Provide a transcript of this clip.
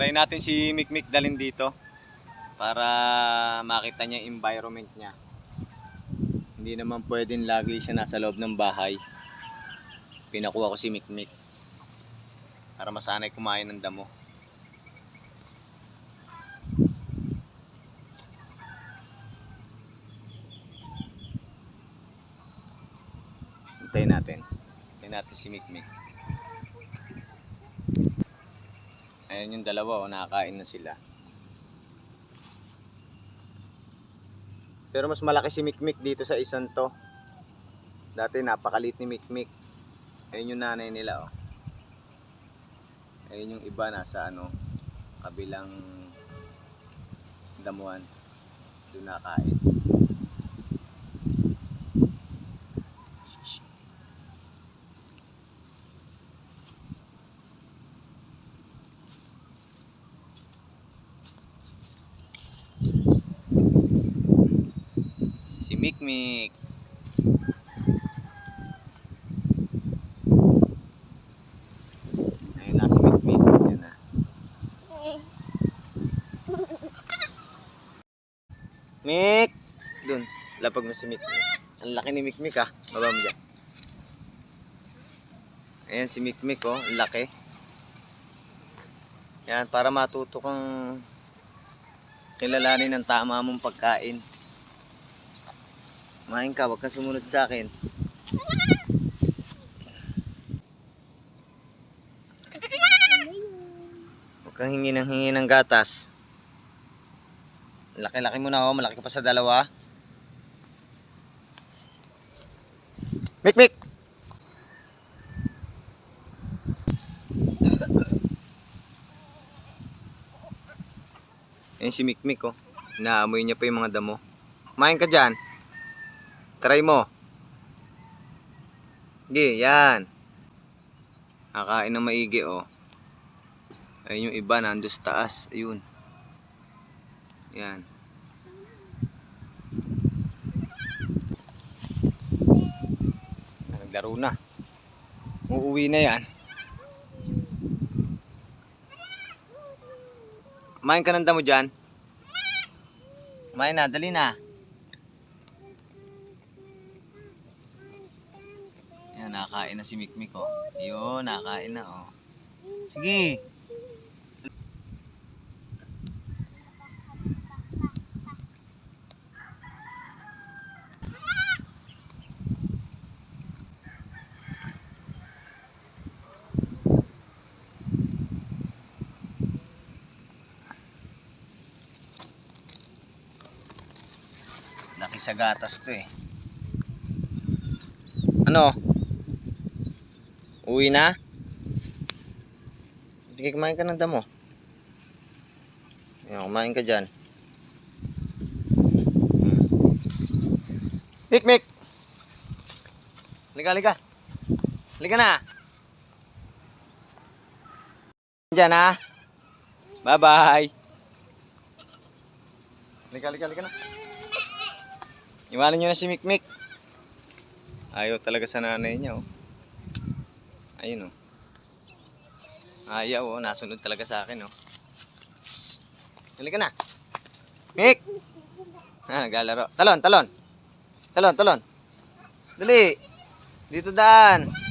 Try natin si Mikmik dalhin dito para makita niya environment niya. Hindi naman pwedeng lagi siya nasa loob ng bahay. Pinakuha ko si Mikmik para masanay kumain ng damo. Hintayin natin. Hintayin natin si Mikmik. Ayan yung dalawa, oh, nakakain na sila. Pero mas malaki si Mikmik dito sa isang to. Dati napakalit ni Mikmik. Ayun yung nanay nila, oh. Ayun yung iba nasa ano, kabilang damuhan. Doon nakain. Si Mikmik. Ayun na si Mikmik. Yan na. Mik! Dun. Lapag mo si Mikmik. Ang laki ni Mikmik ah. Baba mo dyan. Ayan si Mikmik oh. Ang laki. Yan, para matuto kang kilalanin ng tama mong pagkain. Kumain ka, huwag kang sumunod sa akin. Huwag kang hingi ng hingi ng gatas. Laki-laki mo na oh, malaki ka pa sa dalawa. Mik, Ayun si Mikmik oh. Naamoy niya pa yung mga damo. Kumain ka dyan. Try mo. Sige, yan. Nakain ng maigi, oh. Ayun yung iba, nandun sa taas. Ayun. Yan. Naglaro na. Uuwi na yan. Kumain ka ng damo dyan. Kumain na, dali na. Yan, nakakain na si Mikmik, oh. Yun, nakakain na, oh. Sige. Laki sa gatas to eh. Ano? Uwi na? Sige, kumain ka ng damo. Ayan, kumain ka dyan. Mik, Mik! Liga, liga. Liga na. Dyan ha. Bye-bye. Liga, liga, liga na. Iwanan nyo na si Mikmik. Ayaw talaga sa nanay niya, oh. Ayun, oh. Ayaw, oh. Nasunod talaga sa akin, oh. Halika na. Mik! Ah, naglalaro. Talon, talon. Talon, talon. Dali. Dito daan.